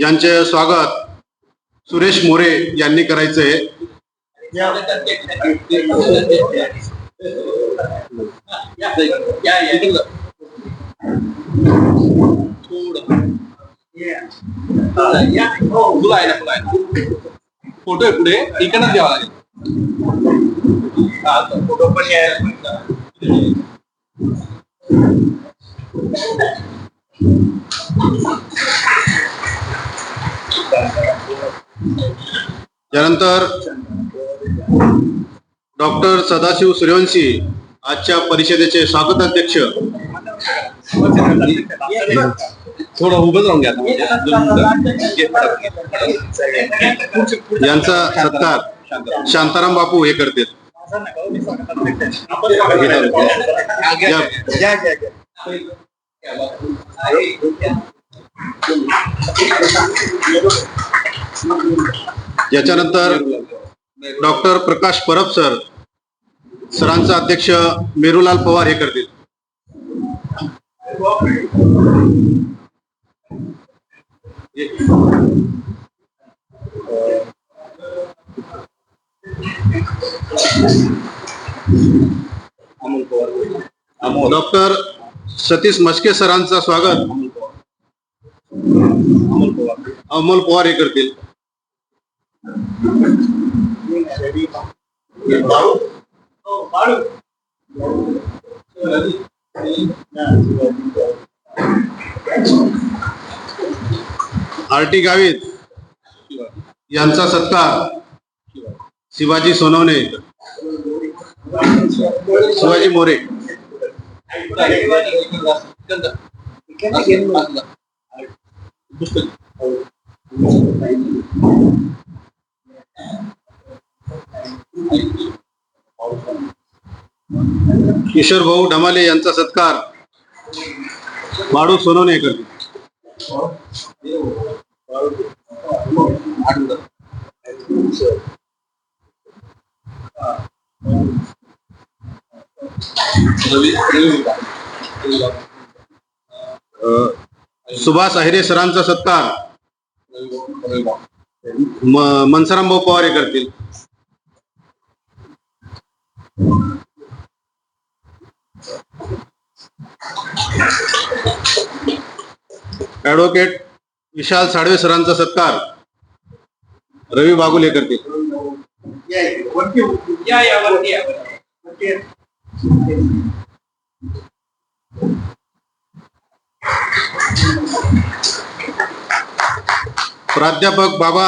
यांचे स्वागत सुरेश मोरे यांनी करायचंय फोटो आहे पुढे. इकडनं द्यावा लागेल. फोटो पण त्यानंतर डॉक्टर सदाशिव सूर्यवंशी आजच्या परिषदेचे स्वागत अध्यक्ष थोडं उभं राहून घ्या यांचा सत्कार शांताराम बापू हे करतील. हा, याच्यानंतर डॉक्टर प्रकाश परब सर सरांचा अध्यक्ष मेरूलाल पवार हे करतील. डॉक्टर सतीश मस्के सरांचा स्वागत. अमोल पवार अमोल पवार हे करतील. आरटी गावित यांचा सत्कार शिवाजी सोनवणे. शिवाजी मोरे. किशोर भाऊ ढमाले यांचा सत्कार. माडू सोनवणे हे करतील सुभाष अहिरे सरांचा सत्कार. मनसराम भाऊ पवार हे करतील. ऍडव्होकेट विशाल साडवे सरांचा सत्कार. रवी बागुल हे करतील या या वरती या वरती. प्राध्यापक बाबा